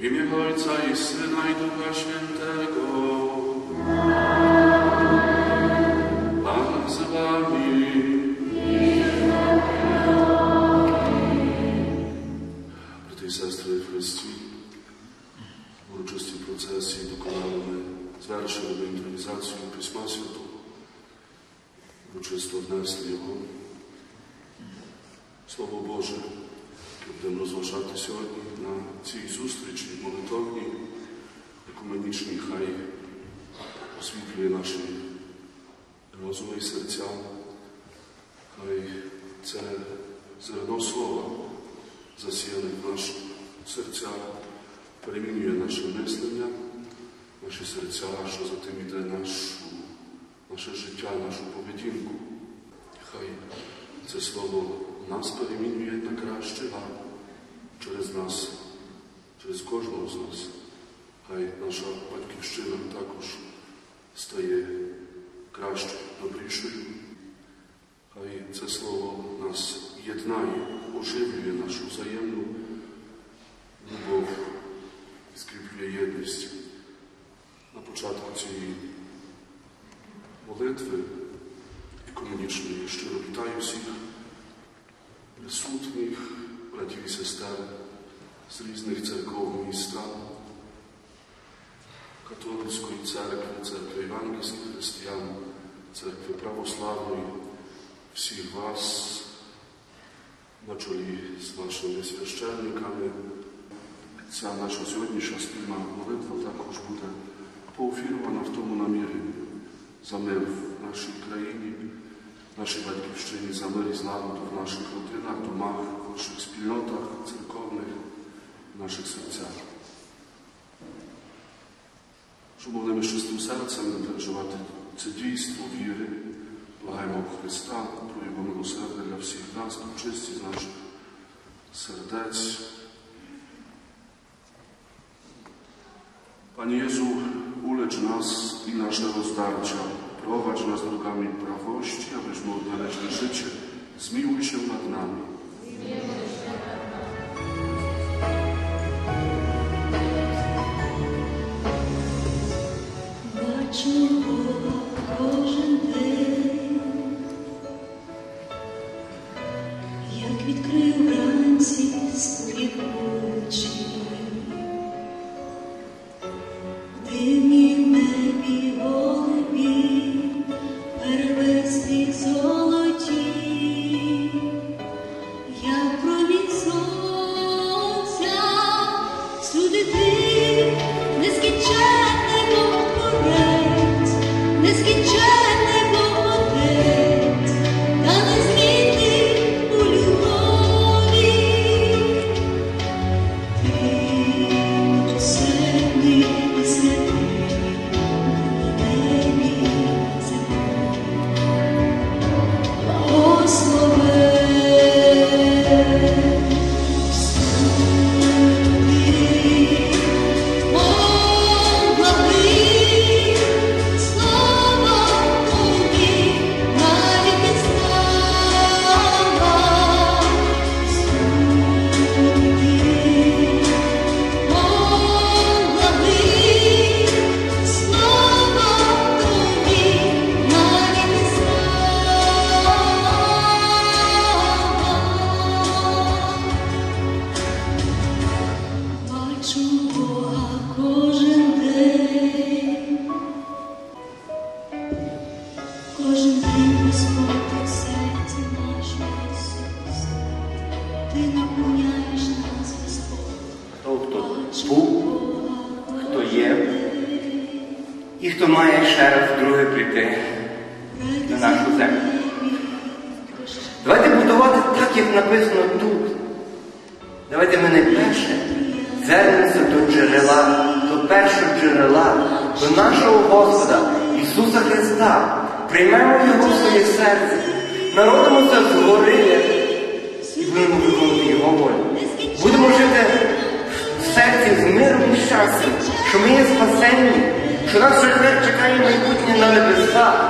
W imię Ojca i Syna i Ducha Świętego. Pan z wami. Bratej siostry w Chrystii, w uroczystej procesji dokonamy zwerszeń intronizacji Pisma Świętego. Uroczysto wnesli ją. Słowo Boże. Будемо розважати сьогодні на цій зустрічі молитовній, екуменічній, хай освітлює наші розуми і серця, хай це зерно слова, засіяне в наші серця, перемінює наше мислення, наші серця, що за тим іде нашу, наше життя, нашу поведінку. Хай це слово нас перемінює на краще, а через нас, через кожного з нас. Хай наша батьківщина також стає кращою, добрішою. Хай це слово нас єднає, оживлює нашу взаємну любов, скріплює єдність. На початку цієї молитви економічної щиро вітаю всіх Присутніх, братів і сестер з різних церков міста, католицької церкви, церкви Євангельських християн, церкви православної, всіх вас на чолі з нашими священниками. Ця наша сьогоднішня спільна молитва також буде поофірована в тому намірі за мир в нашій країні, в нашій батьківщині, за мир і злагоду в наших родинах, домах, в наших спільнотах, церковних, в наших серцях. Щоб могли ми чистим серцем переживати це дійство віри, благаємо Христа, про Його милосердя для всіх нас, чисті з наших сердець. Panie Jezu, ulecz nas i nasze rozdarcia. Prowadź nas drogami prawości, abyśmy odnaleźli życie. Zmiłuj się nad nami. Senhor. Як написано тут. Давайте ми найперше звернемося до джерела, до першого джерела, до нашого Господа Ісуса Христа. Приймемо Його в своє серце, народимося згори і будемо виконувати Його волю. Будемо жити в серці з миром і щастям, що ми є спасенні, що нас чекає майбутнє на небесах,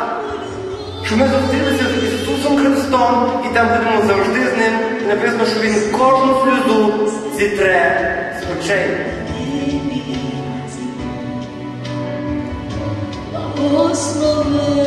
що ми зустрілися з Ісусом Христом і там будемо завжди з Ним. І написано, що Він кожну сльозу зітре з очей. Благословен